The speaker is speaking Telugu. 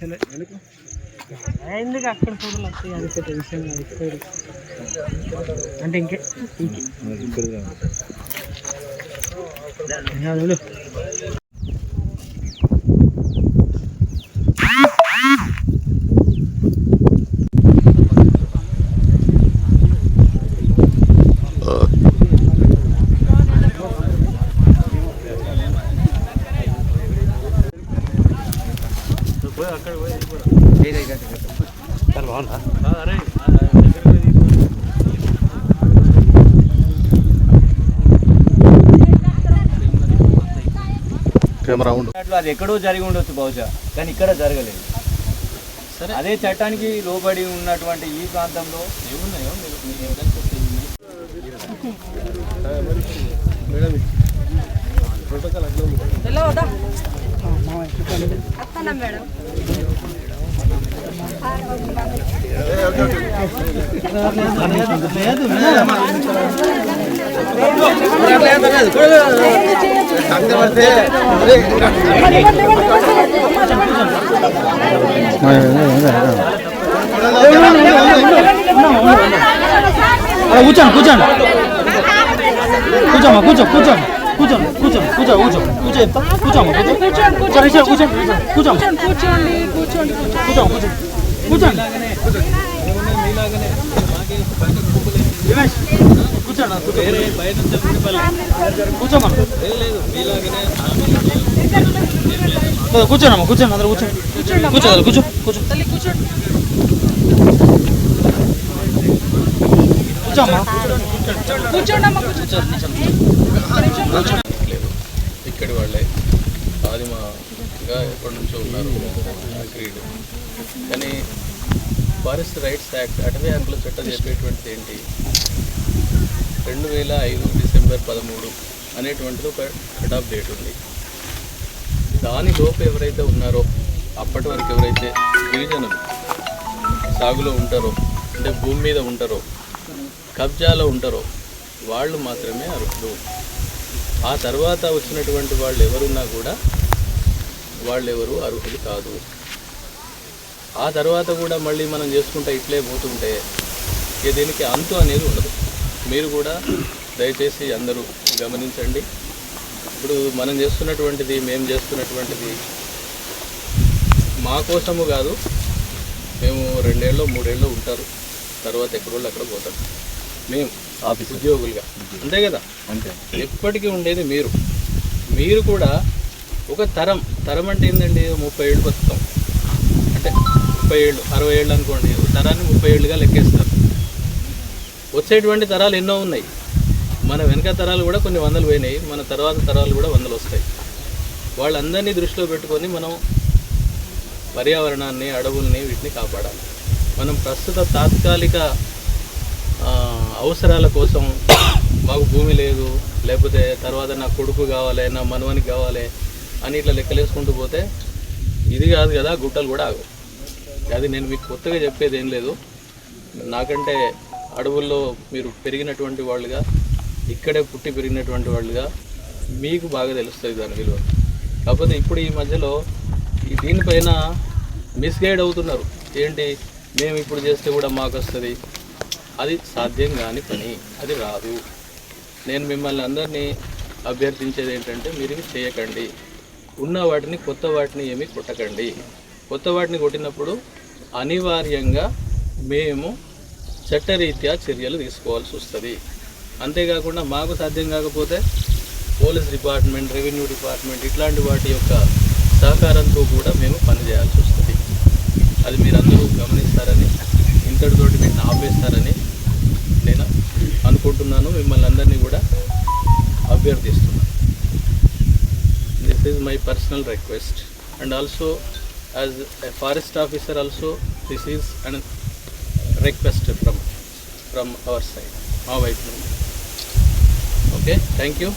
ಚಲೋ ఎందుకు అక్కడ చూడాలి అది టెన్షన్ ఇక్కడ అంటే ఇంకే ఇంకే యా, వెళ్ళు. కెమెరా ఉండు. అట్లా అది ఎక్కడో జరిగి ఉండొచ్చు బహుశా కానీ ఇక్కడ జరగలేదు. సరే. అదే చట్టానికి లోబడి ఉన్నటువంటి ఈ ప్రాంతంలో ఏమున్నాయో మీరు- మీరు ఏదైనా कुछ कुछ कुछ कुछ కూర్చోండి కూర్చోండి కూర్చో కూర్చో కూర్చో చెప్తా. కూర్చోమ్మ కూర్చో. కూర్చోండి కూర్చోండి కూర్చోండి కూర్చోండి కూర్చో కూర్చో కూర్చోండి రమేష్ కూర్చోండి కూర్చోమా కూర్చోండి. కూర్చోండి అందరూ కూర్చోండి కూర్చోండి. కూర్చో కూర్చో కూర్చో. ఇక్కడి వాళ్ళే. ఆదిమగా ఎప్పటి నుంచో ఉన్నారు అగ్రీడ్ కానీ ఫారెస్ట్ రైట్స్ యాక్ట్ అటవీ హక్కుల చట్టం చెప్పేటువంటిది ఏంటి? రెండు వేల ఐదు డిసెంబర్ పదమూడు అనేటువంటిది ఒక కట్ ఆఫ్ డేట్ ఉంది. దాని లోపు ఎవరైతే ఉన్నారో అప్పటి వరకు ఎవరైతే గిరిజనులు సాగులో ఉంటారో అంటే భూమి మీద ఉంటారో కబ్జాలో ఉంటారో వాళ్ళు మాత్రమే అర్హులు. ఆ తర్వాత వచ్చినటువంటి వాళ్ళు ఎవరున్నా కూడా వాళ్ళెవరు అర్హులు కాదు. ఆ తర్వాత కూడా మళ్ళీ మనం చేసుకుంటే ఇట్లే పోతుంటే ఇక దీనికి అంతు అనేది ఉండదు. మీరు కూడా దయచేసి అందరూ గమనించండి. ఇప్పుడు మనం చేస్తున్నటువంటిది మేము చేస్తున్నటువంటిది మా కోసము కాదు. మేము రెండేళ్ళు మూడేళ్ళు ఉంటారు. తర్వాత ఎక్కడోళ్ళు అక్కడ పోతారు. మేము ఆఫీస్ ఉద్యోగులుగా. అంతే కదా? అంతే. ఎప్పటికీ ఉండేది మీరు. మీరు కూడా ఒక తరం. తరం అంటే ఏంటండి ముప్పై ఏళ్ళు బతుకుతాం. అంటే ముప్పై ఏళ్ళు అరవై ఏళ్ళు అనుకోండి ఒక తరాన్ని ముప్పై ఏళ్ళుగా లెక్కేస్తారు. వచ్చేటువంటి తరాలు ఎన్నో ఉన్నాయి. మన వెనక తరాలు కూడా కొన్ని వందలు పోయినాయి. మన తర్వాత తరాలు కూడా వందలు వస్తాయి. వాళ్ళందరినీ దృష్టిలో పెట్టుకొని మనం పర్యావరణాన్ని అడవుల్ని వీటిని కాపాడాలి. మనం ప్రస్తుత తాత్కాలిక అవసరాల కోసం మాకు భూమి లేదు లేకపోతే తర్వాత నా కొడుకు కావాలి నా మనవనికి కావాలి అని ఇట్లా లెక్కలేసుకుంటూ పోతే ఇది కాదు కదా గుట్టలు కూడా ఆగు. అది నేను మీకు కొత్తగా చెప్పేది ఏం లేదు. నాకంటే అడవుల్లో మీరు పెరిగినటువంటి వాళ్ళుగా ఇక్కడే పుట్టి పెరిగినటువంటి వాళ్ళుగా మీకు బాగా తెలుస్తుంది దాని విలువ. కాకపోతే ఇప్పుడు ఈ మధ్యలో ఈ దీనిపైన మిస్గైడ్ అవుతున్నారు. ఏంటి? మేము ఇప్పుడు చేస్తే కూడా మాకు వస్తుంది. అది సాధ్యం కాని పని. అది రాదు. నేను మిమ్మల్ని అందరినీ అభ్యర్థించేది ఏంటంటే మీరు ఇవి చేయకండి. ఉన్న వాటిని కొత్త వాటిని ఏమీ కొట్టకండి. కొత్త వాటిని కొట్టినప్పుడు అనివార్యంగా మేము చట్టరీత్యా చర్యలు తీసుకోవాల్సి వస్తుంది. అంతేకాకుండా మాకు సాధ్యం కాకపోతే పోలీస్ డిపార్ట్మెంట్ రెవెన్యూ డిపార్ట్మెంట్ ఇట్లాంటి వాటి యొక్క సహకారంతో కూడా మేము పనిచేయాల్సి వస్తుంది. అది మీరందరూ గమనిస్తారని ఇంతటితోటి మీరు ఆపేస్తారని అనుకుంటున్నాను. మిమ్మల్ని అందరినీ కూడా అభ్యర్థిస్తున్నాను. This is my personal request and also as a forest officer also this is and request from from our side మా వైపు నుండి. Okay thank you